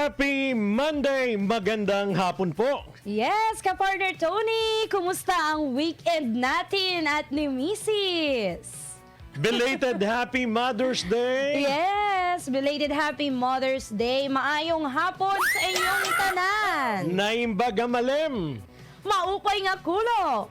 Happy Monday! Magandang hapon po! Yes, kapartner Tony! Kumusta ang weekend natin at ni Mrs.? Belated Happy Mother's Day! Yes, belated happy Mother's Day. Maayong hapon sa inyong tanan. Naimbaga malem! Maupay nga kulo.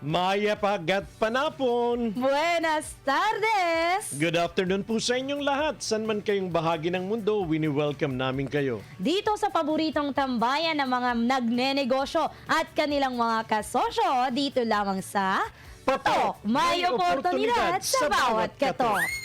Maya pagat panapon! Buenas tardes. Good afternoon po sa inyong lahat. San man kayong bahagi ng mundo, wini-welcome namin kayo. Dito sa paboritong tambayan ng mga nagnenegosyo at kanilang mga kasosyo, dito lamang sa Patok, may oportunidad sa bawat katok.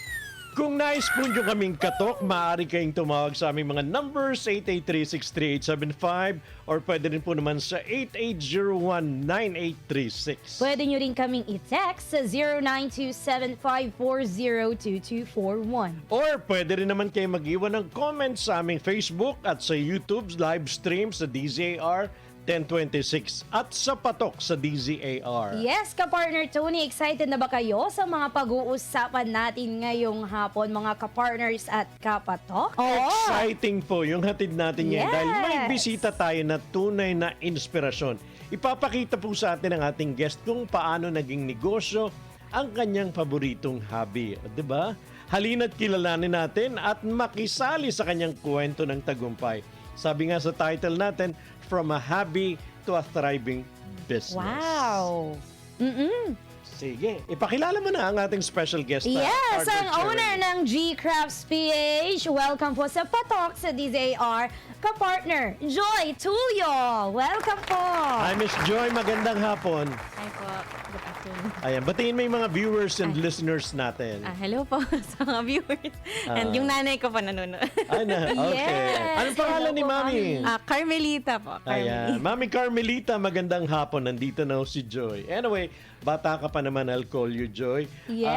Kung nais po nyo kaming katok, maaari kayong tumawag sa aming mga numbers 88363875 or pwede rin po naman sa 88019836. Pwede nyo rin kaming i-text sa 092754022241. Or pwede rin naman kayo mag-iwan ng comments sa aming Facebook at sa YouTube's live stream sa DZAR 1026 at sa Patok sa DZAR. Yes, kapartner Tony, excited na ba kayo sa mga pag-uusapan natin ngayong hapon, mga kapartners at kapatok? Oo! Exciting po yung hatid natin ngayon dahil may Yes! bisita tayo na tunay na inspirasyon. Ipapakita po sa atin ng ating guest kung paano naging negosyo ang kanyang paboritong hobby. Di ba? Halina't kilalanin natin at makisali sa kanyang kwento ng tagumpay. Sabi nga sa title natin, From a Hobby to a Thriving Business. Wow! Mm-mm. Sige, ipakilala mo na ang ating special guest. Yes, ang owner ng G Crafts PH. Welcome po sa Patok sa DZAR. Kapartner, Joy Tulio. Welcome po. Hi, Miss Joy. Magandang hapon. Hi po. Good afternoon. Ayan, batiin mo yung mga viewers and listeners natin. Ah, hello po sa mga viewers. And yung nanay ko po nanonood. Ay na, okay. Yes. Anong pangalan ni po, Mami? Ah, Carmelita po. Ayan. Carmelita. Mami Carmelita, magandang hapon. Nandito na ho si Joy. Anyway, bata ka pa naman, I'll call you Joy. Yes.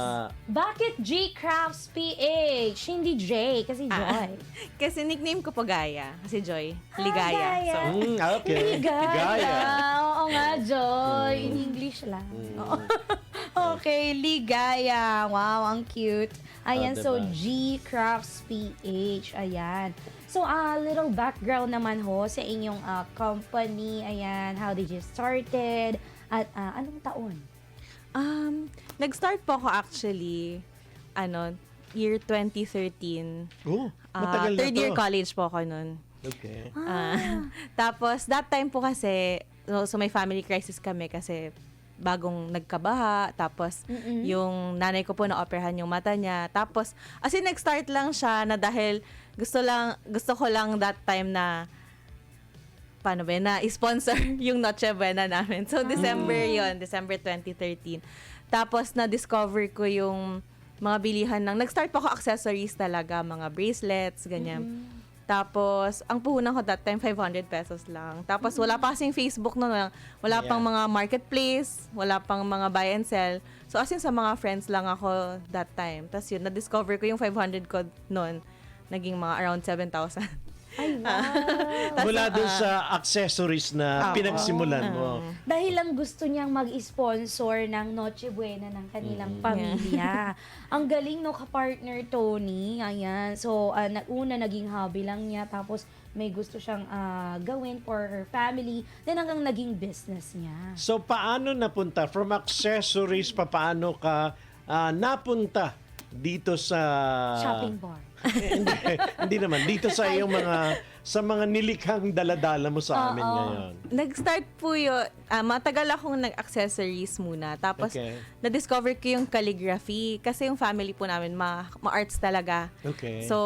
Ah, Bakit G Crafts PH? Hindi J, kasi Joy. Ah, kasi nickname ko po Gaya. Kasi Joy. Ah, Ligaya. Gaya. So, mm, okay. Ligaya. Oo nga, Joy. Mm. In English lang. Oo. okay, Ligaya. Wow, ang cute. Ayan, so diba? G Crafts PH. Ayan. So, a little background naman ho sa inyong ah, company. Ayan, how did you started? At ah, anong taon? um, nag-start po ako actually, ano, year 2013. Oh, matagal na third to. year college po ako nun. Okay. Ah, tapos, that time po kasi, so, so may family crisis kami kasi bagong nagkabaha, tapos Mm-mm. yung nanay ko po na-operahan yung mata niya. Tapos, as in, nag-start lang siya na dahil gusto lang, gusto ko lang that time na paano ba yun, na sponsor yung Noche Buena namin. So, December yon December 2013. Tapos, na-discover ko yung mga bilihan ng, nag-start po ako accessories talaga, mga bracelets, ganyan. Tapos, ang puhunan ko that time, 500 pesos lang. Tapos, wala pa kasing Facebook noon. Wala, wala Yeah. pang mga marketplace, wala pang mga buy and sell. So, as in, sa mga friends lang ako that time. Tapos yun, na-discover ko yung 500 ko noon. Naging mga around 7,000. Ay, wow. Mula ah, sa accessories na Oo. pinagsimulan mo. Dahil lang gusto niyang mag-sponsor ng Noche Buena ng kanilang pamilya. Ang galing no ka-partner Tony. Ayan. So, ah, na, una naging hobby lang niya tapos may gusto siyang ah, gawin for her family. Then hanggang naging business niya. So, paano napunta? From accessories, pa paano ka ah, napunta dito sa... Shopping bar. Eh, hindi, hindi naman. Dito sa iyong mga sa mga nilikhang daladala mo sa amin Oo. ngayon. Nag-start po yun, ah, matagal akong nag-accessories muna. Tapos, Okay. na-discover ko yung calligraphy. Kasi yung family po namin, ma- ma-arts talaga. Okay. So,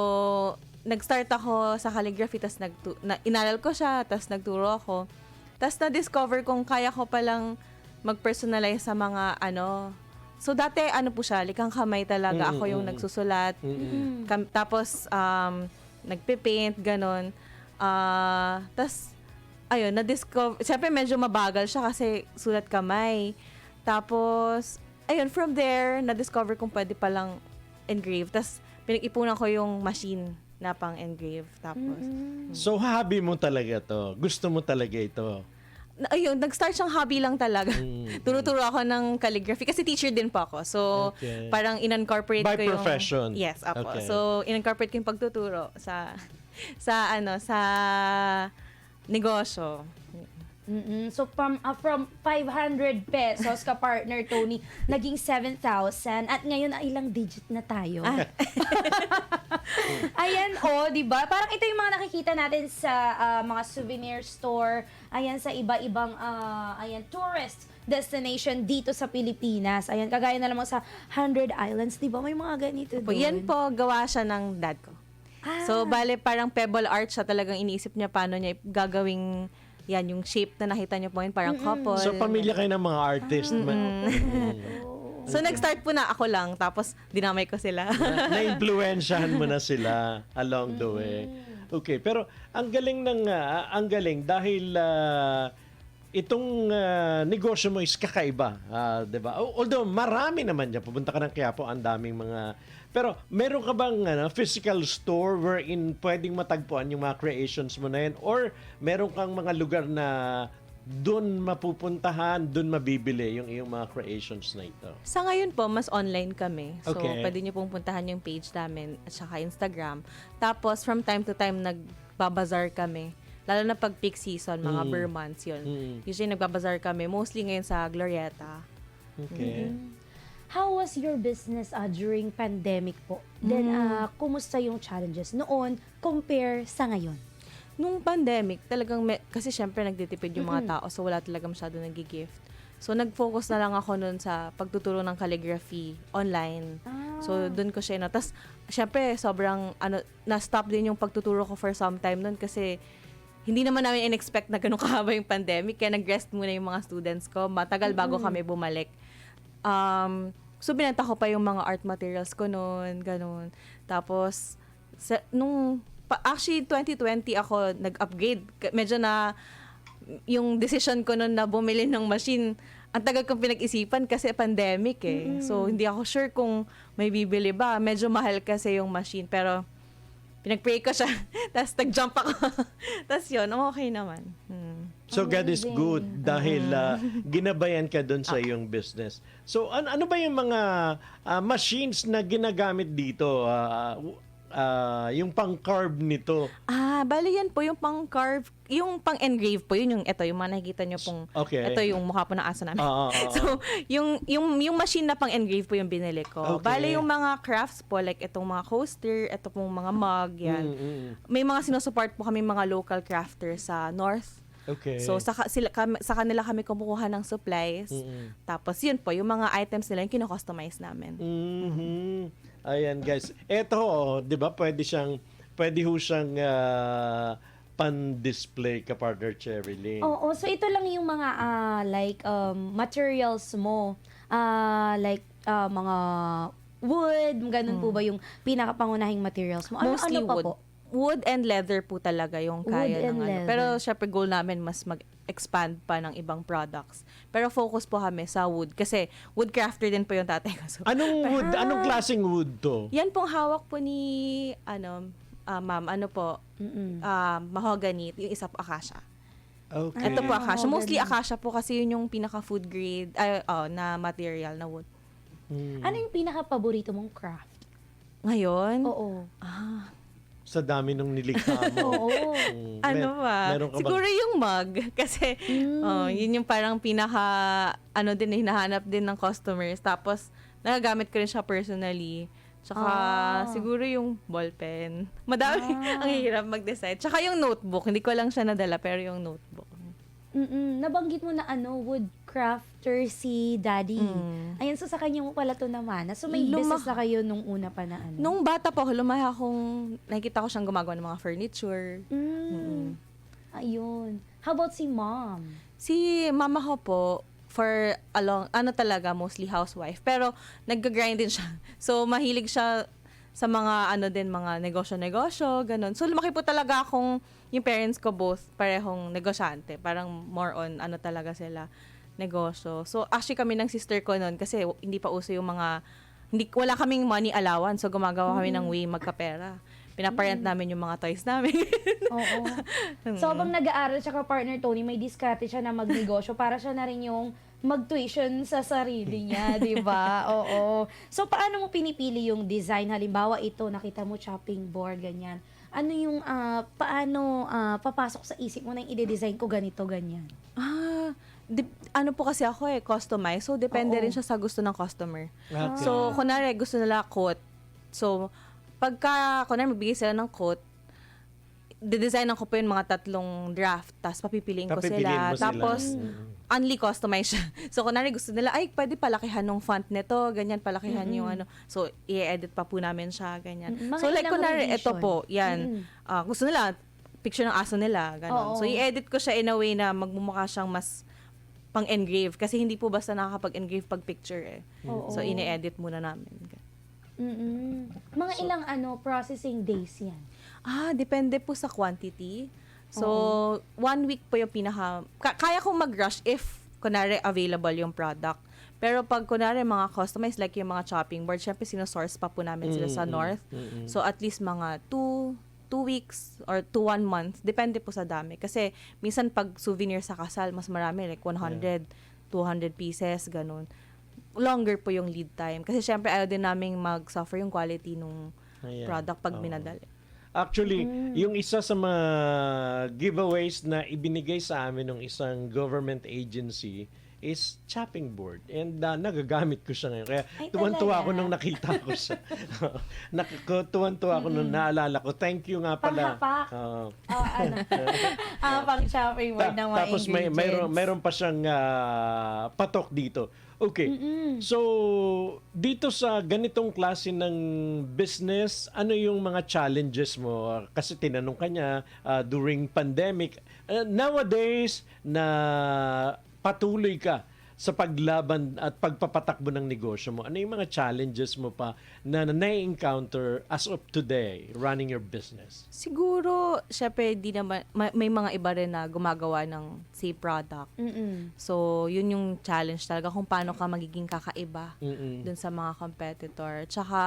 nag-start ako sa calligraphy, tapos nagtu- na- inalal ko siya, tapos nagturo ako. Tapos na-discover kong kaya ko palang mag-personalize sa mga ano. So, dati ano po siya, likang kamay talaga. Ako yung Mm-mm. nagsusulat. Mm-mm. Kam- tapos, um, nagpe-paint, ganon. Ah, tapos, ayun, na-discover, siyempre medyo mabagal siya kasi sulat kamay. Tapos, ayun, from there, na-discover kong pwede palang engrave. Tapos, pinag-ipunan ko yung machine na pang engrave. Tapos, So, hobby mo talaga to. Gusto mo talaga ito. Ayun, nag-start siyang hobby lang talaga. Mm. Turo-turo ako ng calligraphy kasi teacher din po ako. So, Okay. parang in-incorporate By ko yung... profession. Yes, apo. Okay. So, in-incorporate ko yung pagtuturo sa sa ano sa negosyo. Mm-mm. So from uh, from 500 pesos ka partner Tony, naging 7,000 at ngayon ay ilang digit na tayo. Ayan oh, 'di ba? Parang ito yung mga nakikita natin sa ah, mga souvenir store, ayan sa iba-ibang ah, ayan tourist destination dito sa Pilipinas. Ayan kagaya na lamang sa 100 Islands, 'di ba? May mga ganito Po, doon. yan po gawa siya ng dad ko. Ah. So bale parang pebble art siya talagang iniisip niya paano niya gagawing yan yung shape na nakita niyo po yun parang couple. So, pamilya kayo ng mga artist. man. So nag-start po na ako lang tapos dinamay ko sila. na, na-influensyahan mo na sila along the way. Okay, pero ang galing ng ah, ang galing dahil ah, itong ah, negosyo mo is kakaiba, ah, 'di ba? Al- Although marami naman diyan, pupunta ka ng Quiapo, ang daming mga pero meron ka bang ano, physical store wherein pwedeng matagpuan yung mga creations mo na yan or meron kang mga lugar na doon mapupuntahan, doon mabibili yung iyong mga creations na ito? Sa ngayon po, mas online kami. So, Okay. pwede niyo pong puntahan yung page namin at saka Instagram. Tapos, from time to time, nagbabazar kami. Lalo na pag peak season, mga Mm. Months yun. Mm. Usually, nagbabazar kami. Mostly ngayon sa Glorieta. Okay. How was your business uh, during pandemic po? Then, uh, kumusta yung challenges noon compare sa ngayon? Nung pandemic, talagang, me- kasi syempre nagtitipid yung mga tao, so wala talaga masyado nag-gift. So, nag-focus na lang ako nun sa pagtuturo ng calligraphy online. Ah. So, doon ko siya, no. Tapos, syempre, sobrang, ano, na-stop din yung pagtuturo ko for some time nun kasi hindi naman namin in-expect na ganun kahaba yung pandemic. Kaya nag-rest muna yung mga students ko. Matagal bago kami bumalik. Um, so, binenta ko pa yung mga art materials ko noon, ganun. Tapos, sa, nung, pa, actually, 2020 ako nag-upgrade. Medyo na, yung decision ko noon na bumili ng machine, ang tagal kong pinag-isipan kasi pandemic eh. So, hindi ako sure kung may bibili ba. Medyo mahal kasi yung machine. Pero, pinag-pray ko siya. Tapos, nag-jump ako. Tapos yun, okay naman. Hmm. So God is Amazing. good dahil ah, ginabayan ka doon Ah. sa iyong business. So an- ano ba yung mga ah, machines na ginagamit dito? Ah, w- ah, yung pang-carve nito. Ah, bali yan po yung pang-carve, yung pang-engrave po, yun yung, ito, yung mga nakikita nyo pong, Okay. ito yung mukha po ng aso namin. Ah, ah, ah, so, yung, yung, yung machine na pang-engrave po yung binili ko. Okay. Bali yung mga crafts po, like itong mga coaster, ito pong mga mug, yan. Mm, mm. May mga sinusupport po kami mga local crafters sa North. Okay. So, sa, ka- sila, kami, sa kanila kami kumukuha ng supplies. Mm-mm. Tapos, yun po, yung mga items nila, yung kino-customize namin. Mhm. Ayan guys. Ito, oh, 'di ba? Pwede siyang pwede ho siyang ah, pan-display ka partner Cherry Lynn. Oo, so ito lang yung mga ah, like um, materials mo. Ah, like ah, mga wood, ganun po ba yung pinakapangunahing materials mo? Ano, Mostly ano pa wood. po? Wood and leather po talaga yung Wood kaya ng ano. leather. Pero syempre goal namin mas mag-expand pa ng ibang products. Pero focus po kami sa wood kasi wood crafter din po yung tatay ko. So, Anong wood? Anong klaseng wood 'to? yan pong hawak po ni ano ah, ma'am, ano po, Mm-mm. ah, mahogany, yung isa po acacia. Okay. Ito po Ah, acacia. Mostly mahogany. acacia po kasi yun yung pinaka food grade ay oh, na material na wood. Hmm. Ano yung pinaka-paborito mong craft? Ngayon, Oo. ah, Sa dami nung nilikha mo. Oo. Mm, ano mer- ba? Meron ka Siguro bang- yung mug. Kasi, oh, yun yung parang pinaka, ano din, eh, hinahanap din ng customers. Tapos, nagagamit ko rin siya personally. Tsaka, Ah. siguro yung ballpen. Madami. ang hirap mag-decide. Tsaka yung notebook. Hindi ko lang siya nadala, pero yung notebook. Mm-mm. Nabanggit mo na ano, wood crafter si daddy. Mm. Ayun, so sa kanya mo pala to naman. So may Luma- business na kayo nung una pa na ano? Nung bata po, ako, lumaya akong, nakikita ko siyang gumagawa ng mga furniture. Mm. Ayun. How about si mom? Si mama ko po, for a long, ano talaga, mostly housewife. Pero, nag-grind din siya. So, mahilig siya sa mga, ano din, mga negosyo-negosyo, ganun. So, lumaki po talaga akong, yung parents ko both, parehong negosyante. Parang more on, ano talaga sila, negosyo. So, actually kami ng sister ko noon, kasi hindi pa uso yung mga, hindi, wala kaming money allowance. So, gumagawa kami ng way magkapera. Pinaparent namin yung mga toys namin. Oo. so habang nag-aaral siya ka partner Tony, may diskarte siya na magnegosyo para siya na rin yung mag-tuition sa sarili niya, di ba? Oo. So paano mo pinipili yung design? Halimbawa ito, nakita mo chopping board, ganyan. ano yung, ah, paano ah, papasok sa isip mo na yung ide-design ko ganito, ganyan? Ah, dip- ano po kasi ako eh, customize. So, depende Oo. rin siya sa gusto ng customer. Okay. So, kunwari, gusto nila quote. So, pagka, kunwari, magbigay sila ng quote, didesign ko po yung mga tatlong draft, tapos papipiliin ko Papipiliin sila. mo sila. Tapos, Mm. only customize siya. So, kunwari gusto nila, ay, pwede palakihan ng font nito, ganyan, palakihan yung ano. So, i-edit pa po namin siya, ganyan. Mm, mga so, like, ilang kunwari, ito po, yan. Mm. Ah, gusto nila, picture ng aso nila, Oo. ganon. So, i-edit ko siya in a way na magmumukha siyang mas pang-engrave. Kasi hindi po basta nakakapag-engrave pag picture eh. Oo. So, ini-edit muna namin. Mm-mm. Mga ilang ano processing days yan? Ah, depende po sa quantity. So, one week po yung pinaka... ka- kaya kong mag-rush if, kunwari, available yung product. Pero pag, kunwari, mga customized, like yung mga chopping board, syempre, sinosource pa po namin sila sa mm, north. mm, mm. So, at least mga two, two weeks or to one month. Depende po sa dami. Kasi, minsan pag souvenir sa kasal, mas marami, like 100, 200 pieces, ganun. Longer po yung lead time. Kasi, syempre, ayaw din namin mag-suffer yung quality nung Ayan. product pag Oo. minadali. Actually, yung isa sa mga giveaways na ibinigay sa amin ng isang government agency is chopping board. And uh, nagagamit ko siya ngayon. Kaya Ay, tuwan-tuwa ako nung nakita ko siya. Tuwan-tuwa ako nung naalala ko. Thank you nga pala. Panghapak. Oo. Oh, ano? ah, pang shopping board Ta- ng mga tapos may ingredients. mayroon mayroon pa siyang ah, patok dito. Okay. So, dito sa ganitong klase ng business, ano yung mga challenges mo? Kasi tinanong ka niya ah, during pandemic. Uh, nowadays, na patuloy ka sa paglaban at pagpapatakbo ng negosyo mo, ano yung mga challenges mo pa na na-encounter as of today running your business? Siguro, syempre, di naman, ma- may mga iba rin na gumagawa ng same product. Mm-mm. So, yun yung challenge talaga kung paano ka magiging kakaiba Mm-mm. dun sa mga competitor. Tsaka,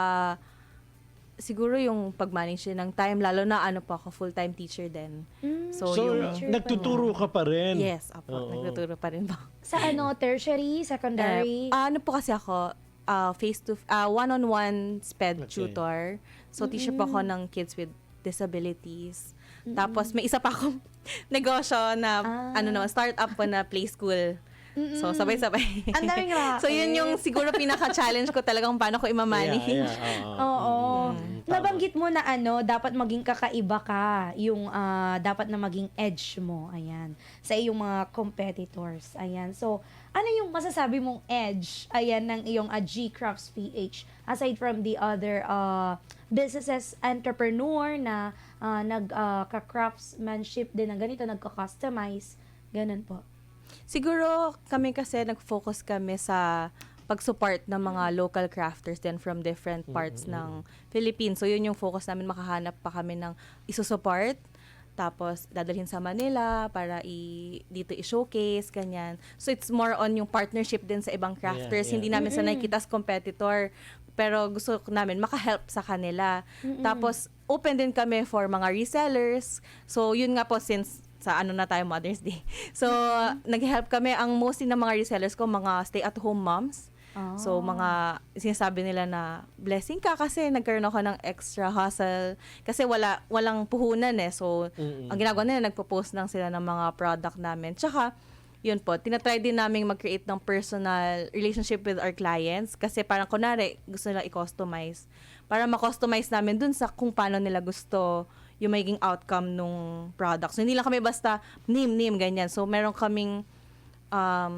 siguro yung pag-manage din ng time, lalo na ano po ako, full-time teacher din. Mm, So, So, yung... Teacher nagtuturo ka pa rin. Yes, apo, Oo. nagtuturo pa rin po. Sa ano, tertiary, secondary? Eh, ano po kasi ako, ah, face to ah, one-on-one sped Okay. tutor. So teacher po ako ng kids with disabilities. Tapos may isa pa akong negosyo na Ah. ano naman, startup po na play school. So sabay-sabay. Ang daming racket. so yun yung siguro pinaka-challenge ko talagang paano ko i-manage. Yeah, yeah, oo. Oo. Mm. Nabanggit mo na ano, dapat maging kakaiba ka. Yung ah, dapat na maging edge mo. Ayan. Sa iyong mga competitors. Ayan. So, ano yung masasabi mong edge? Ayan, ng iyong uh, G-Crafts PH. Aside from the other uh, businesses, entrepreneur na uh, nag-craftsmanship din na ganito, nagka-customize. Ganun po. Siguro kami kasi nag-focus kami sa pag-support ng mga local crafters din from different parts ng Philippines. So yun yung focus namin, makahanap pa kami ng isusupport. Tapos, dadalhin sa Manila para i, dito i-showcase, ganyan. So, it's more on yung partnership din sa ibang crafters. Yeah, yeah. Hindi namin sanay kita as competitor. Pero gusto namin makahelp sa kanila. Tapos, open din kami for mga resellers. So, yun nga po, since sa ano na tayo Mother's Day. So, nag-help kami. Ang mostly ng mga resellers ko, mga stay-at-home moms. So, mga sinasabi nila na blessing ka kasi nagkaroon ako ng extra hustle. Kasi wala, walang puhunan eh. So, Mm-mm. ang ginagawa nila, nagpo-post lang sila ng mga product namin. Tsaka, yun po, tinatry din namin mag-create ng personal relationship with our clients. Kasi parang kunwari, gusto nila i-customize. Para ma-customize namin dun sa kung paano nila gusto yung magiging outcome nung product. So, hindi lang kami basta name, name, ganyan. So, meron kaming um,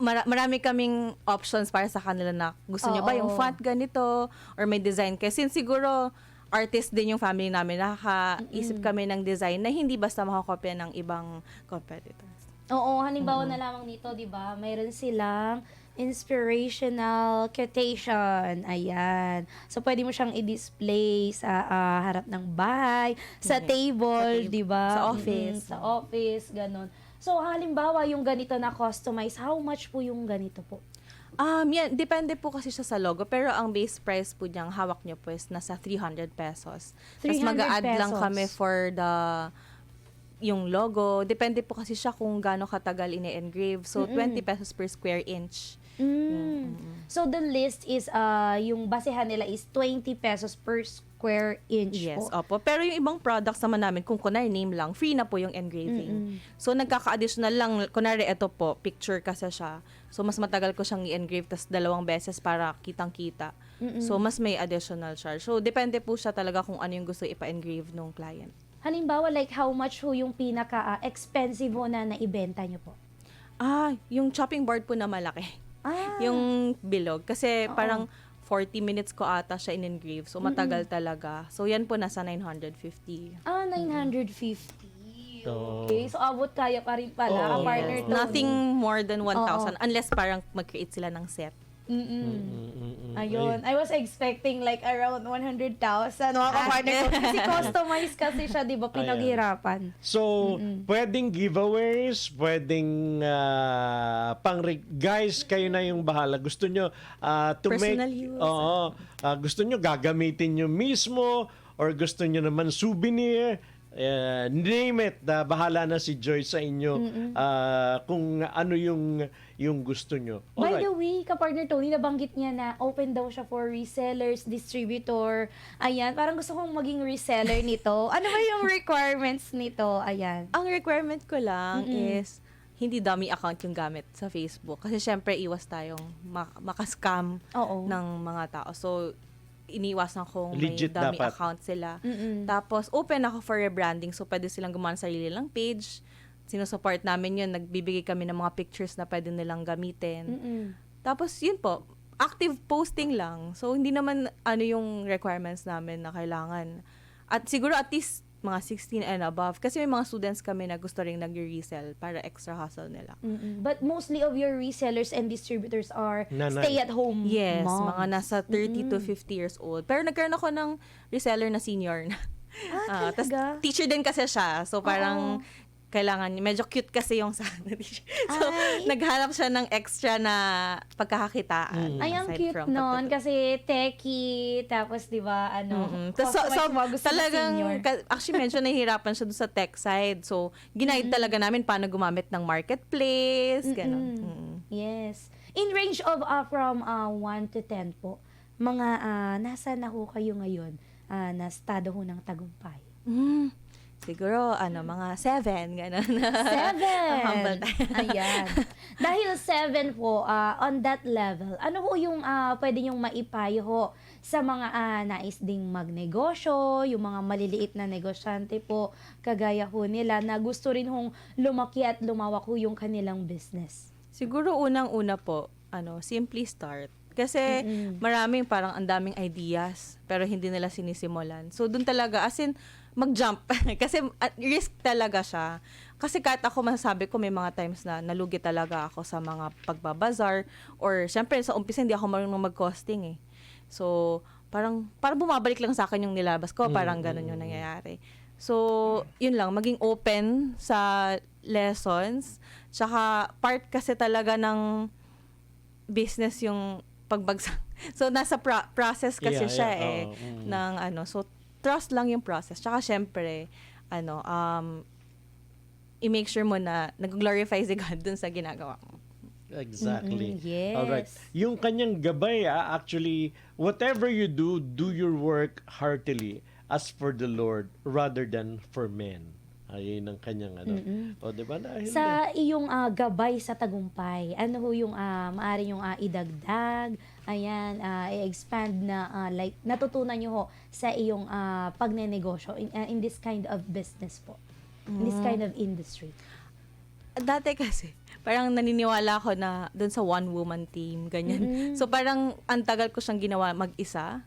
mara- marami kaming options para sa kanila na gusto nyo ba yung font ganito or may design. Since siguro artist din yung family namin, nakakaisip kami ng design na hindi basta makakopya ng ibang competitors. Oo, halimbawa na lamang dito, 'di ba? Mayroon silang inspirational quotation. Ayan. So pwede mo siyang i-display sa ah, harap ng bahay, sa table, 'di ba? sa Mm, office. sa office, ganun. So halimbawa yung ganito na customize, how much po yung ganito po? Um, yan, depende po kasi siya sa logo, pero ang base price po niyang hawak niyo po is nasa 300 pesos. Tapos 300 mag-add lang pesos. kami for the yung logo. Depende po kasi siya kung gaano katagal ini-engrave. So, Mm-mm. 20 pesos per square inch Mm. So the list is uh yung basehan nila is 20 pesos per square inch Yes, po. opo. Pero yung ibang products naman namin, kung kunwari name lang, free na po yung engraving. So, nagkaka-additional lang, kunwari ito po, picture kasi siya. So, mas matagal ko siyang i-engrave, tas dalawang beses para kitang-kita. So, mas may additional charge. So, depende po siya talaga kung ano yung gusto ipa-engrave nung client. Halimbawa like how much ho yung pinaka ah, expensive ho na naibenta nyo po? Ah, yung chopping board po na malaki. Ah. Yung bilog. Kasi Oo. parang 40 minutes ko ata siya in-engrave. So, matagal talaga. So, yan po nasa 950. Ah, 950. Oo. Okay, so abot kaya pa rin pala, Oo. partner to. Nothing more than 1,000 Oo. unless parang mag-create sila ng set. Mm-mm. Mm-mm. Ayun. I was expecting like around 100,000 mga kapartner ko. Kasi customized kasi siya, di ba, pinaghirapan. So, pwedeng giveaways, pwedeng ah, pang guys, kayo na yung bahala. Gusto nyo ah, to Personal make use. Oo. Ah, gusto nyo gagamitin nyo mismo or gusto nyo naman souvenir. eh, name it, ah, bahala na si Joy sa inyo ah, kung ano yung yung gusto nyo. By Alright. the way, kapartner Tony, nabanggit niya na open daw siya for resellers, distributor. Ayan, parang gusto kong maging reseller nito. Ano ba yung requirements nito? Ayan. Ang requirement ko lang Mm-mm. is hindi dummy account yung gamit sa Facebook. Kasi syempre, iwas tayong mak- makascam Oo. ng mga tao. So, iniwasan kong Legit may dummy dapat. account sila. Mm-mm. Tapos, open ako for rebranding. So, pwede silang gumawa ng sarili lang page. Sinusupport namin yun. Nagbibigay kami ng mga pictures na pwede nilang gamitin. Mm-mm. Tapos, yun po, active posting lang. So, hindi naman ano yung requirements namin na kailangan. At siguro at least mga 16 and above. Kasi may mga students kami na gusto rin nag-resell para extra hustle nila. Mm-mm. But mostly of your resellers and distributors are Nanay. stay-at-home Yes, moms. mga nasa 30 to 50 years old. Pero nagkaroon ako ng reseller na senior na. Ah, tas talaga? teacher din kasi siya. So parang Oo. Kailangan, medyo cute kasi yung sa teacher. So Ay. naghanap siya ng extra na pagkakakitaan. Ay, ang cute from pagtuturo. Kasi techie, tapos di ba, ano. Tas so, so, talagang, ka- actually medyo nahihirapan siya doon sa tech side. So, ginaid talaga namin paano gumamit ng marketplace, gano'n. Mm-mm. Yes. In range of uh, from uh, 1 to 10 po, mga uh, nasa na ho kayo ngayon uh, na estado ho ng tagumpay? Mm, siguro, ano, mga seven, gano'n. Seven! Ang humble tayo. Ayan. Dahil seven po, uh, on that level, ano ho yung uh, pwede nyong maipayo ho sa mga uh, nais ding magnegosyo, yung mga maliliit na negosyante po, kagaya ho nila na gusto rin hong lumaki at lumawak ho yung kanilang business? Siguro unang-una po, ano, simply start. Kasi Mm-mm. maraming parang ang daming ideas pero hindi nila sinisimulan. So doon talaga as in mag-jump kasi at risk talaga siya. Kasi kahit ako masasabi ko may mga times na nalugi talaga ako sa mga pagbabazar or syempre sa umpisa hindi ako marunong mag-costing eh. So parang parang bumabalik lang sa akin yung nilabas ko, parang ganun yung nangyayari. So, yun lang, maging open sa lessons. Tsaka, part kasi talaga ng business yung pagbagsak. So, nasa pro- process kasi Yeah, siya yeah, eh. oo, mm. ng ano. So, trust lang yung process. Tsaka, syempre, ano, um, i-make sure mo na nag-glorify si God dun sa ginagawa mo. Exactly. Mm-mm, yes. Alright. Yung kanyang gabay, ah, actually, whatever you do, do your work heartily as for the Lord rather than for men. Ayun ang kanyang ano. O, di ba? Dahil Sa iyong ah, gabay sa tagumpay, ano ho yung uh, maaari yung ah, idagdag, ayan, ah, i-expand na ah, like natutunan nyo ho sa iyong ah, pagnenegosyo in, ah, in this kind of business po. In this kind of industry. Dati kasi, parang naniniwala ako na dun sa one-woman team, ganyan. Mm-mm. So, parang ang tagal ko siyang ginawa mag-isa.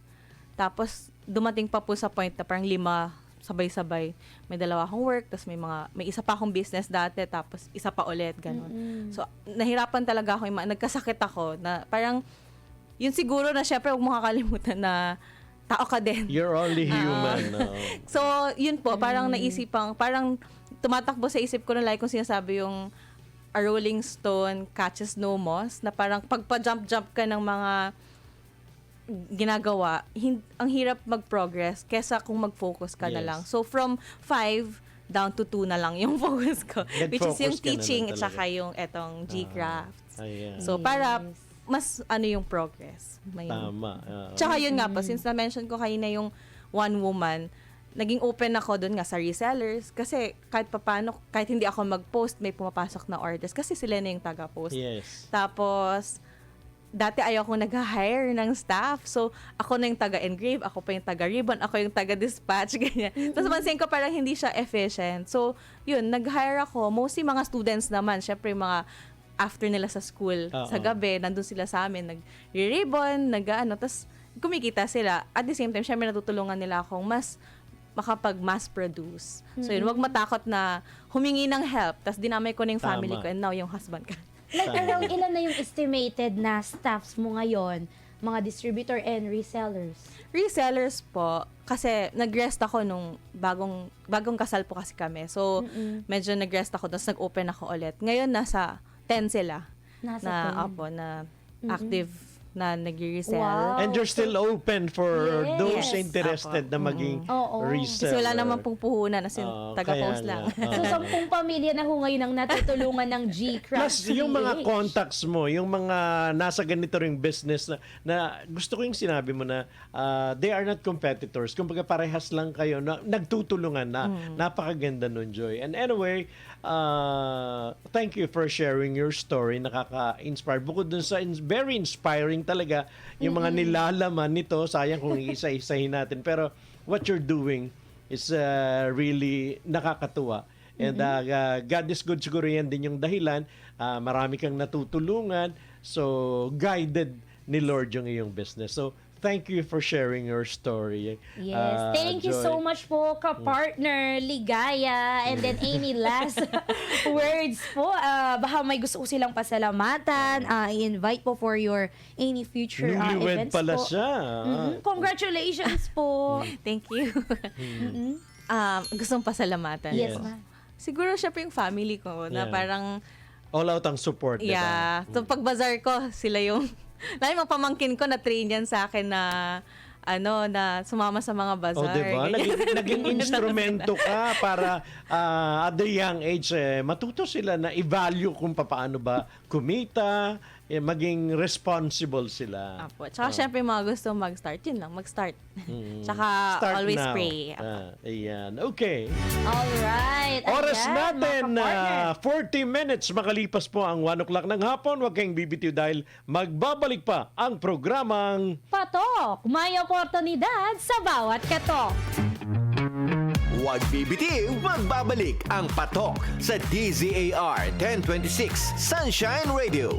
Tapos, dumating pa po sa point na parang lima sabay-sabay. May dalawa akong work, tapos may mga may isa pa akong business dati, tapos isa pa ulit, ganun. Mm-mm. So, nahirapan talaga ako, yung nagkasakit ako na parang yun siguro na syempre huwag mo kakalimutan na tao ka din. You're only Ah. human. no? So, yun po, parang Mm. naisipang, parang tumatakbo sa isip ko na like kung sinasabi yung a rolling stone catches no moss, na parang pagpa-jump-jump ka ng mga ginagawa, hin- ang hirap mag-progress kesa kung mag-focus ka na Yes. lang. So, from five down to two na lang yung focus ko. Which is yung na teaching at saka yung etong G-Crafts. Ayan. So, para mas ano yung progress. May, Tama. oo. Tsaka yun nga po, since na-mention ko kanina yung one woman, naging open ako doon nga sa resellers kasi kahit papano, kahit hindi ako mag-post, may pumapasok na orders kasi sila na yung taga-post. Yes. Tapos, dati ayaw kong nag-hire ng staff. So, ako na yung taga-engrave, ako pa yung taga-ribbon, ako yung taga-dispatch, ganyan. Tapos, pansin ko parang hindi siya efficient. So, yun, nag-hire ako. Mostly mga students naman. Syempre, yung mga after nila sa school, Oo. sa gabi, nandun sila sa amin, nag-ribbon, nag-ano, tapos kumikita sila. At the same time, syempre natutulungan nila akong mas makapag-mass produce. So yun, wag matakot na humingi ng help. Tapos dinamay ko na yung family Tama. ko and now yung husband ko. Like around ilan na yung estimated na staffs mo ngayon, mga distributor and resellers? Resellers po, kasi nag-rest ako nung bagong bagong kasal po kasi kami. So, medyo nag-rest ako, tapos nag-open ako ulit. Ngayon, nasa 10 sila. Nasa na, 10. Opo, na active na nag-resell. Wow. And you're still open for Yes. those Yes. interested na maging Oo. reseller. Kasi wala naman pong puhunan, as in, Oo, taga-post kaya lang. nga. So, Oo. sampung pamilya na ho ngayon ang natutulungan ng G-Craft Plus, yung mga PH. contacts mo, yung mga nasa ganito ring business na, na gusto ko yung sinabi mo na ah, they are not competitors. Kumbaga parehas lang kayo na nagtutulungan na. Napakaganda nun, Joy. And anyway, ah, thank you for sharing your story. Nakaka-inspire. Bukod dun sa ins- very inspiring talaga yung mga nilalaman nito. Sayang kung isa-isahin natin. Pero what you're doing is ah, really nakakatuwa. And uh, uh, God is good siguro yan din yung dahilan. Uh, marami kang natutulungan. So, guided ni Lord yung iyong business. So, thank you for sharing your story. Yes. uh, Thank you Joy. so much po, ka-partner, Ligaya, and then any last words po. Ah, baka may gusto ko silang pasalamatan. Ah, i-invite po for your any future Newlywed events pala po. siya. Mhm. Congratulations po. Thank you. um, gustong pasalamatan. yes, Yes. ma'am. Siguro siya yung family ko na Yeah. parang All out ang support? Yeah. So, pag bazaar ko, sila yung... Lalo mga pamangkin ko na train yan sa akin na ano, na sumama sa mga Oh, bazaar. di ba? ganyan. Naging, naging instrumento ka para ah, at the young age, eh, matuto sila na i-value kung paano ba kumita, eh, maging responsible sila. Apo. Tsaka syempre yung mga gusto mag-start, yun lang, mag-start. Tsaka Mm. Start always now. pray. Ah, ayan. Okay. Alright. Oras Ayan, natin na ka-partner. 40 minutes makalipas po ang 1 o'clock ng hapon. Huwag kayong bibitiw dahil magbabalik pa ang programang Patok, may oportunidad sa bawat katok. Huwag bibitiw, magbabalik ang patok sa DZAR 1026 Sunshine Radio.